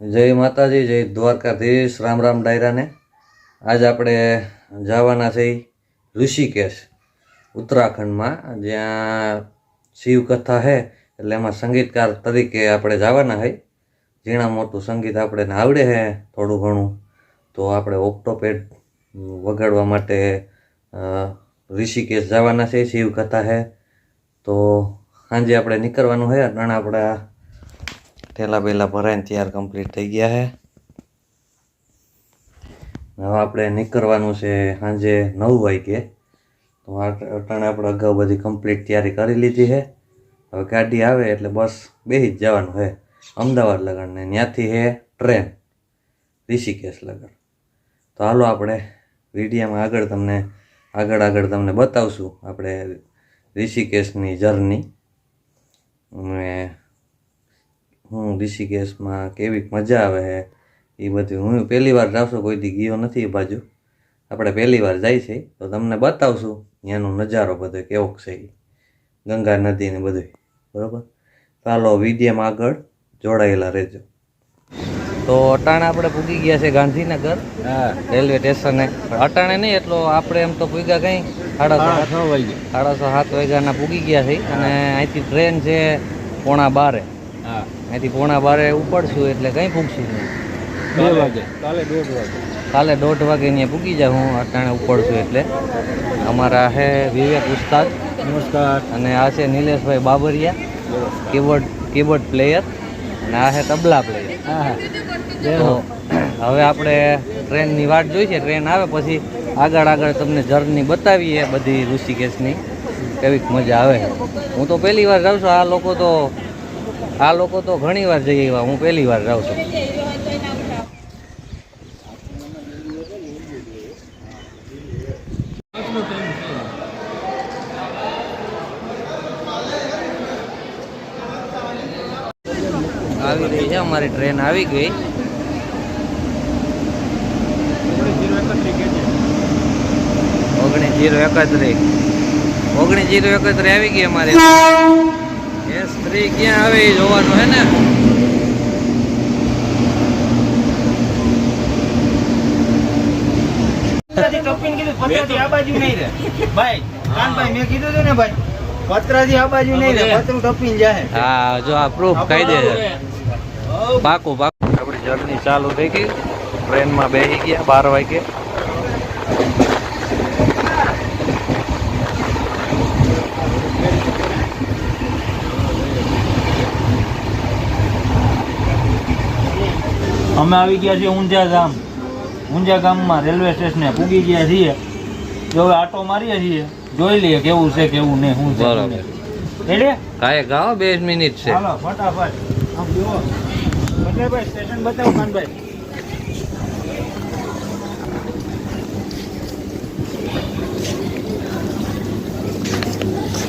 જય માતાજી, જય દ્વારકાધીશ, રામ રામ ડાયરાને. આજ આપણે જવાના છે ઋષિકેશ, ઉત્તરાખંડમાં, જ્યાં શિવકથા છે એટલે એમાં સંગીતકાર તરીકે આપણે જવાના છે ઝીણા મોટું સંગીત આપણે આવડે છે થોડું ઘણું. તો આપણે ઓક્ટોપેડ વગાડવા માટે ઋષિકેશ જવાના છે, શિવકથા છે તો સાંજે આપણે નીકળવાનું છે અટાણે આપણા ઠેલા બેલા ભરાઈને તૈયાર કમ્પ્લીટ થઈ ગયા છે. હવે આપણે નીકળવાનું છે સાંજે નવ વાગે તો અટાણે આપણે અગાઉ બધી કમ્પ્લીટ તૈયારી કરી લીધી છે. હવે ગાડી આવે એટલે બસ બેસી જ જવાનું છે. અમદાવાદ લગન ને ત્યાંથી છે ટ્રેન. ઋષિકેશ લગન. તો હાલો આપણે વિડીયામાં આગળ તમને, આગળ આગળ તમને બતાવશું આપણે ઋષિકેશની જર્ની અને હું ઋષિકેશમાં કેવી મજા આવે છે એ બધું હું પહેલી વાર જાવશું કોઈ દી ગયો નથી એ બાજુ. આપણે પહેલી વાર જાય છે તો તમને બતાવશું ત્યાંનો નજારો બધો કેવો છે ગંગા નદી ને બધું બરોબર? ચાલો વિડીયોમાં આગળ જોડાયેલા રહેજો. તો અટાણે આપણે પૂગી ગયા છે ગાંધીનગર રેલવે સ્ટેશને. અટાણે નહીં એટલો આપણે એમ તો પૂગ્યા કંઈ? સાડા છ વાગ્યા. સાડા છ સાત વાગ્યાના પૂગી ગયા છે અને અહીંથી ટ્રેન છે પોણા બારે. અહીંથી પોણા બારે ઉપડશું એટલે કંઈ પૂગશું નહીં. બે વાગે. કાલે દોઢ વાગે. કાલે દોઢ વાગે અહીંયા પૂગી જાઉં હું અટાણે ઉપડશું એટલે. અમારા છે વિવેક ઉસ્તાદ. નમસ્કાર. અને આ છે Nileshbhai Babariya keyboard keyboard player. અને આ છે તબલા પ્લેયર. હા હવે આપણે ટ્રેનની વાટ જોઈ છે. ટ્રેન આવે પછી આગળ આગળ તમને જર્ની બતાવીએ બધી ઋષિકેશની. કેવીક મજા આવે. હું તો પહેલી વાર જાઉં છું. આ લોકો તો આ લોકો તો ઘણી વાર જઈ આવ્યા, હું પહેલી વાર જાઉં છું. આવી ગઈ છે, અમારી ટ્રેન આવી ગઈ. ઓગણીસ જીરો એકત્રીસ. ઓગણીસ જીરો એકત્રીસ આવી ગઈ અમારે. સ્ત્રી ક્યાં આવે એ જોવાનું હે ને? કીધું, આ બાજુ નહીં રે. ભાઈ, કાનભાઈ, મેં કીધું હતું ને ભાઈ, પતરાથી આ બાજુ નહીં રે, પતરું ટપીને જાય. હા જો આ પ્રૂફ કહી દે. પાકું પાકું. આપણી જર્ની ચાલુ થઈ ગઈ. ટ્રેનમાં બેસી ગયા બાર વાગે. અમે આવી ગયા છીએ ઊંઝા ગામ. ઊંઝા ગામમાં રેલવે સ્ટેશને પૂગી ગયા છીએ. જો હવે આટો મારીએ છીએ જોઈ લઈએ કેવું છે કેવું નહીં શું બરાબર. એટલે કાંઈ ગાઓ બે મિનિટ છે. હાલો ફટાફટ. આમ જુઓ. પટેલભાઈ સ્ટેશન બતાવો માનભાઈ.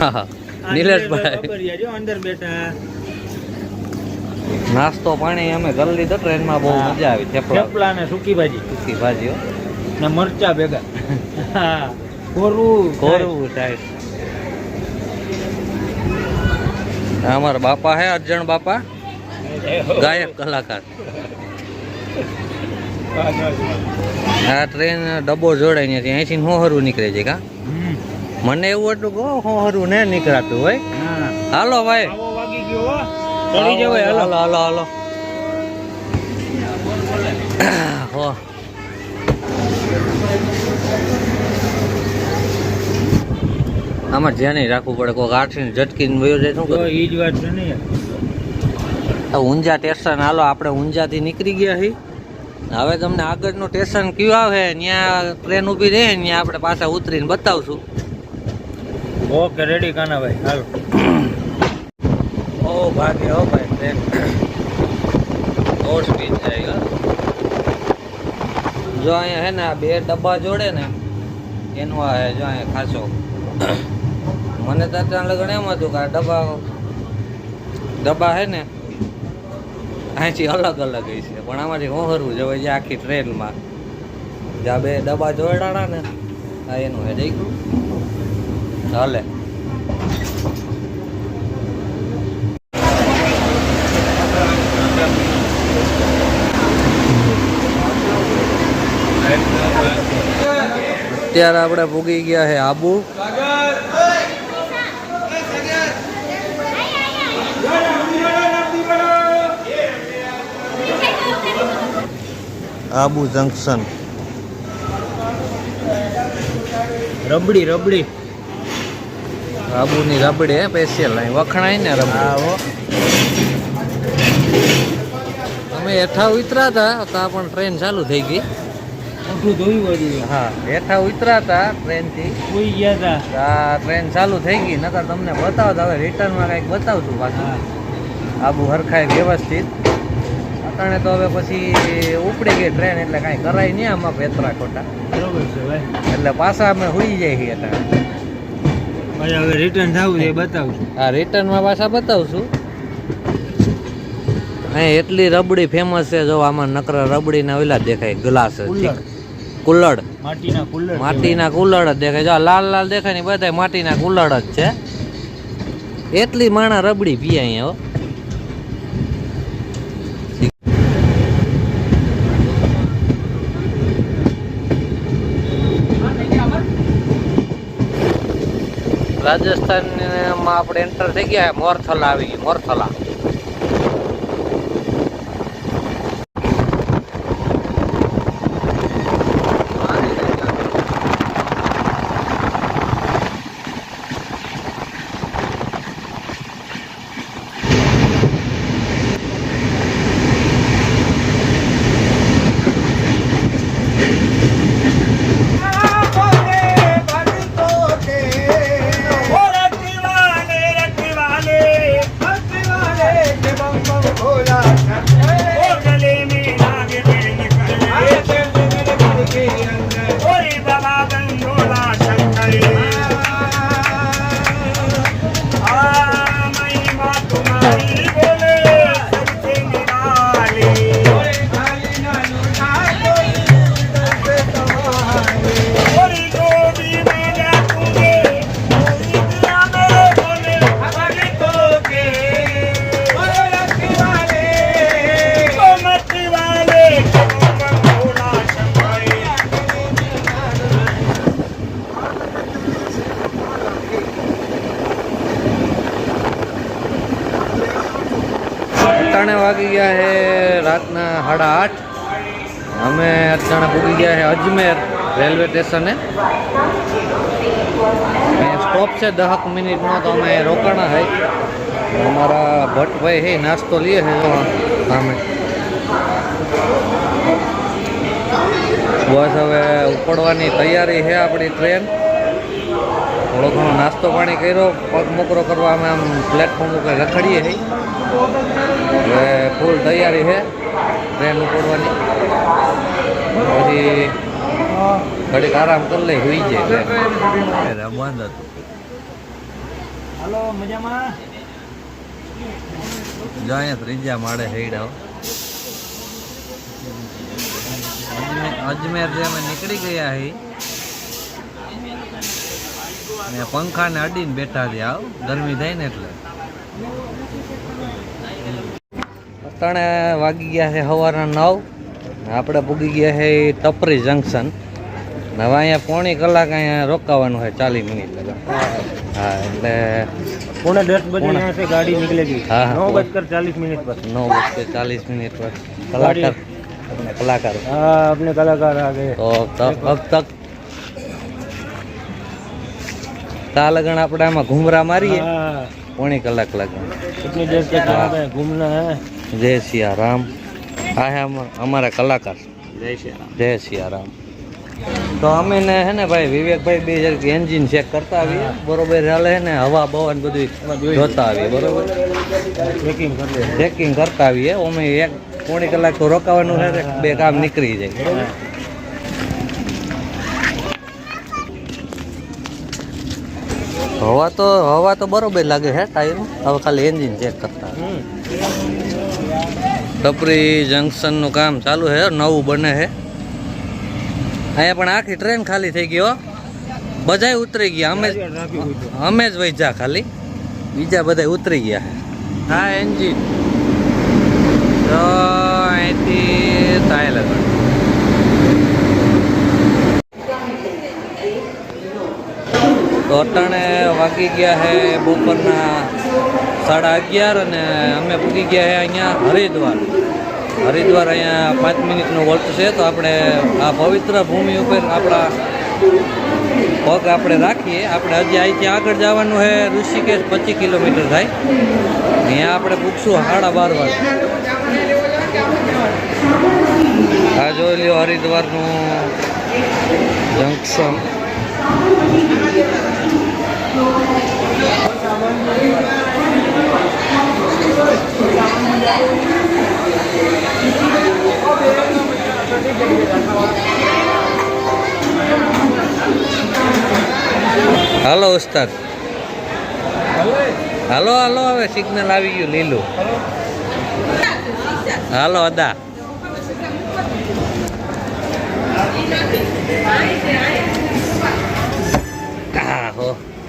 હા, હા. નિલેશભાઈ. અંદર બેઠા. નાસ્તો પાણી અમે કરી લીધો ટ્રેનમાં બહુ મજા આવી. થેપલા. ને સૂકી ભાજી. સૂકી ભાજીઓ. ને મરચા ભેગા. કોરવું કોરું કોરવું થાય. અમારા બાપા હે અર્જણ બાપા. ગાયક કલાકાર. આ ટ્રેન ડબ્બો જોડાય ત્યાંથી. અહીંથી હોહરું નીકળે છે કા. મને એવું હતું કહો હોહરું ને નીકળાતું હોય. હાલો ભાઈ. વાગી ગયો. ચડી જવાય હાલો. હાલો હાલો હો. આમાં ધ્યાન રાખવું પડે. કોઈક આઠીને ઝટકીને વયો જાય શું એ જ વાત છે ને. ઊંઝા સ્ટેશન હાલો આપણે ઊંઝાથી નીકળી ગયા છીએ હવે તમને આગળનું સ્ટેશન કયું આવે ત્યાં ટ્રેન ઊભી રહે ત્યાં આપણે પાછા ઉતરીને બતાવશું. ઓકે રેડી કાનાભાઈ હાલો. ઓ ભાગે હો ભાઈ ટ્રેન ઓર સ્પીડ જાય, હો. જો અહીંયા હે ને આ બે ડબ્બા જોડે ને, એનું આ હે, જો અહીંયા ખાસો. મને તો ત્યાં લગન એમ હતું કે આ ડબ્બા ડબ્બા હે ને, અહીંથી અલગ અલગ છે. પણ આમાંથી હોહરવું જવાય જે આખી ટ્રેનમાં જ્યાં બે ડબ્બા જોડાણા ને, આ એનું હે જઈ ગયું હાલે. અત્યારે આપણે ભોગી ગયા છે આબુ. આબુ જંકશન રબડી રબડી. આબુની રબડી હે સ્પેશિયલ અહીં વખણાય ને રબડી. અમે હેઠા ઉતરા હતા તો પણ ટ્રેન ચાલુ થઈ ગઈ. મોટું ધોયું હતું હા હેઠા ઉતરા હતા ટ્રેનથી. સુઈ ગયા હતા આ ટ્રેન ચાલુ થઈ ગઈ નકર તમને બતાવતા હવે રિટર્નમાં કંઈક બતાવશું પાછું. આબુ હરખાય વ્યવસ્થિત. અટાણે તો હવે પછી ઉપડી ગઈ ટ્રેન એટલે કાંઈ કરાય નહીં આમાં પેતરા ખોટા. બરોબર છે ભાઈ. એટલે પાછા અમે હોઈ જઈએ અટાણે ભાઈ હવે રિટર્ન થવું એ બતાવશું હા રિટર્નમાં પાછા બતાવશું અહીં એટલી રબડી ફેમસ છે જો આમાં નકર રબડીના ઓલા દેખાય ગ્લાસ કુલ્લડ. માટીના કુલ્લડ જ દેખાય. જો લાલ લાલ દેખાય ને બધા માટીના કુલ્લડ જ છે. એટલી માણા રબડી પીએ અહીંયા રાજસ્થાન રાજસ્થાનમાં આપણે એન્ટર થઈ ગયા. મોરથલા આવી મોરથલા. અટાણે વાગી ગયા છે રાતના સાડા આઠ. અમે અટાણે પૂગી ગયા છે અજમેર રેલવે સ્ટેશને. સ્ટોપ છે દહક મિનિટનો તો અમે રોકાણા છે અમારા ભટ્ટભાઈ છે નાસ્તો લઈએ છે સામે. બસ હવે ઉપડવાની તૈયારી છે આપણી ટ્રેન. થોડો ઘણો નાસ્તો પાણી કર્યો પગ મોકરો કરવા અમે આમ પ્લેટફોર્મ ઉપર રખડીએ છીએ. હવે ફૂલ તૈયારી છે ટ્રેન ઉપડવાની. પછી ઘડીક આરામ કરી લઈ હોઈ જાય બંધ હતું. હાલો મજામાં? જો અહીંયા ત્રીજા માળે હેડાવ અજમેર જે અમે નીકળી ગયા હી અને પંખાને અડીને બેઠા છે આવ. ગરમી થાય ને એટલે. ત્રણે વાગી ગયા છે સવારના નવ. આપણે પૂગી ગયા છે ટપરી જંકશન હવે અહીંયા પોણી કલાક અહીંયા રોકાવાનું હોય ચાલીસ મિનિટ લગા હા એટલે પોણે દસ બજે ગાડી નીકળેગી હા નવ બજકર ચાલીસ મિનિટ પર નવ બજકર ચાલીસ મિનિટ પર કલાકાર કલાકાર. હા કલાકાર આ તો તક તા લગન આપણે આમાં ઘુમરા મારીએ. પોણી કલાક લગણ. જય સિયા રામ હા અમારા કલાકાર. જય સિયા રામ તો અમે ને હે ને ભાઈ વિવેકભાઈ બે જરીક એન્જિન ચેક કરતા આવીએ. બરોબર ચાલે ને હવા બવા બવન બધું જોતા આવીએ બરોબર. ચેકિંગ કરતા આવીએ. અમે એક પોણી કલાક તો રોકાવાનું રહે બે કામ નીકળી જાય. હવા તો હવા તો બરોબર લાગે હે ટાયર. હવે ખાલી એન્જિન ચેક કરતા. ટપરી જંકશનનું કામ ચાલુ છે નવું બને છે અહીંયા પણ આખી ટ્રેન ખાલી થઈ ગયો બધા ઉતરી ગયા અમે અમે જ વૈજા ખાલી. બીજા બધા ઉતરી ગયા હે. હા એન્જિન તો અહીંથી થાય લગણ અટાણે વાગી ગયા છે બપોરના સાડા અગિયાર અને અમે પૂગી ગયા છે અહીંયા હરિદ્વાર. હરિદ્વાર અહીંયા પાંચ મિનિટનો વોલ્ટ છે તો આપણે આ પવિત્ર ભૂમિ ઉપર આપણા પગ આપણે રાખીએ. આપણે હજી અહીંથી આગળ જવાનું છે ઋષિકેશ પચીસ કિલોમીટર થાય. અહીંયા આપણે પૂછશું સાડા બાર વાગે. આ જોઈ લ્યો હરિદ્વારનું જંકશન. હાલો ઉસ્તાદ. હાલો હાલો હવે સિગ્નલ આવી ગયું લીલું. હાલો અદા.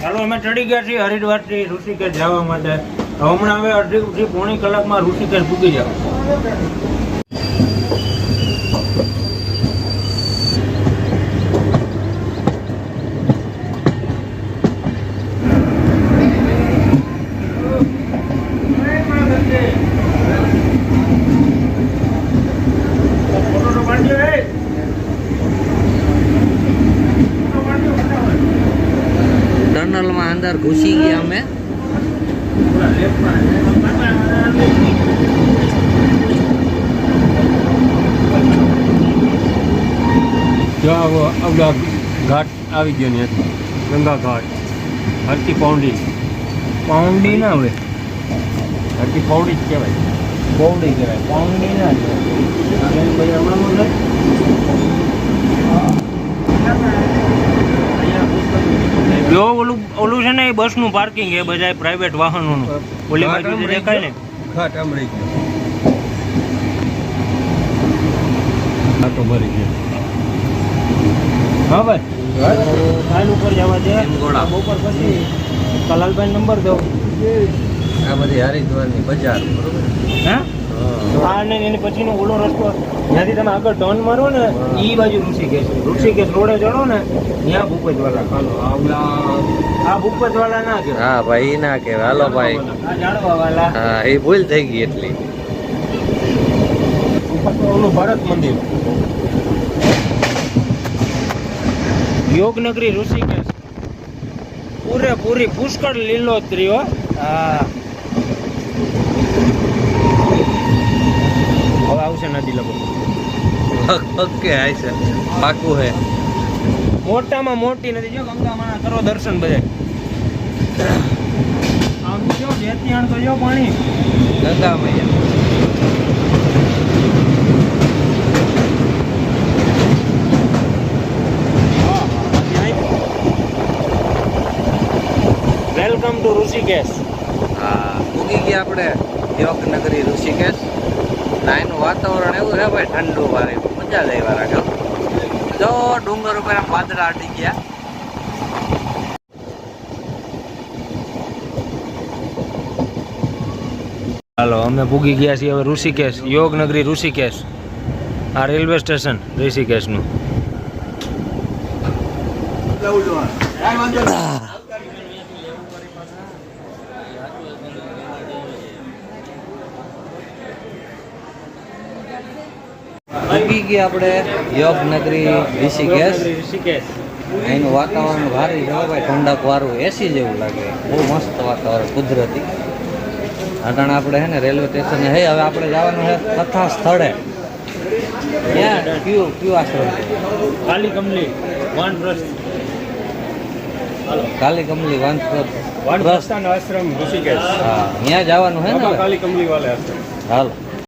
ચાલો અમે ચડી ગયા છીએ હરિદ્વારથી ઋષિકેશ જવા માટે. હમણાં હવે અડધી પોણી કલાકમાં ઋષિકેશ પૂકી જાવ ટનલમાં અંદર ઘૂસી ગયા અમે જો આવો આવડા ઘાટ આવી ગયો ને ગંગા ઘાટ. હરકી પાઉંડી પાઉન્ડી ના હોય. હરકી પાઉડી જ કહેવાય. પાઉન્ડી કહેવાય. પાઉન્ડી ના કહેવાય જો ઓલું ઓલું છે ને એ બસનું પાર્કિંગ એ બધા પ્રાઇવેટ વાહનોનું. ઓલી બાજુ દેખાય ને. ઘાટ આમ રહી ગયો ઘાટો ભરી ગયો. હા ભાઈ. ફાઇલ ઉપર જવા દે. બપોર પછી કલાલભાઈ નંબર દો. આ બધી હરિદ્વારની બજાર બરોબર? હા? આ ને એની પછીનો ઓલો રસ્તો. જ્યાંથી તમે આગળ ટર્ન મારો ને એ બાજુ ઋષિકેશ. ઋષિકેશ રોડે ચડો ને ત્યાં ભૂપત વાળા હાલો આ ભૂપત ના કહેવાય. હા ભાઈ ઈ ના કહેવાય. હાલો ભાઈ. આ હા એ ભૂલ થઈ ગઈ એટલી. ઓલું ભરત મંદિર. યોગનગરી ઋષિકેશ. પૂરેપૂરી પુષ્કળ લીલોતરીઓ હો. હવે આવશે નદી લગો ઓકે છે. પાકું હે. મોટામાં મોટી નદી. જો ગંગામાના કરો દર્શન બધે આમ જો બેતિયાણ તો જો પાણી. ગંગા મૈયા વેલકમ ટુ ઋષિકેશ. હા ઉગી ગયા આપણે યોગનગરી ઋષિકેશ. નાઈનું વાતાવરણ એવું છે ભાઈ ઠંડુ વારે. મજા જ વાળા રાખે જો ડુંગર ઉપર આમ વાદળા અટી ગયા. હાલો અમે પૂગી ગયા છીએ હવે ઋષિકેશ યોગનગરી ઋષિકેશ. આ રેલવે સ્ટેશન ઋષિકેશનું. ઉગી ગયા આપણે. યોગનગરી ઋષિકેશ. ઋષિકેશ. અહીંનું વાતાવરણ ભારી છે ભાઈ. ઠંડક વાળું એસી જેવું લાગે. બહુ મસ્ત વાતાવરણ કુદરતી. અટાણે આપણે હે ને રેલવે સ્ટેશને હે હવે આપણે જવાનું છે કથા સ્થળે. ક્યાં? કયું કયું આશ્રમ કાલી કમલી વાન કાલી કમલી વાંસપુર વાનપ્રસ્થાન આશ્રમ ઋષિકેશ. હા ત્યાં જવાનું હે ને કાલી કમલી વાલે આશ્રમ. હાલો.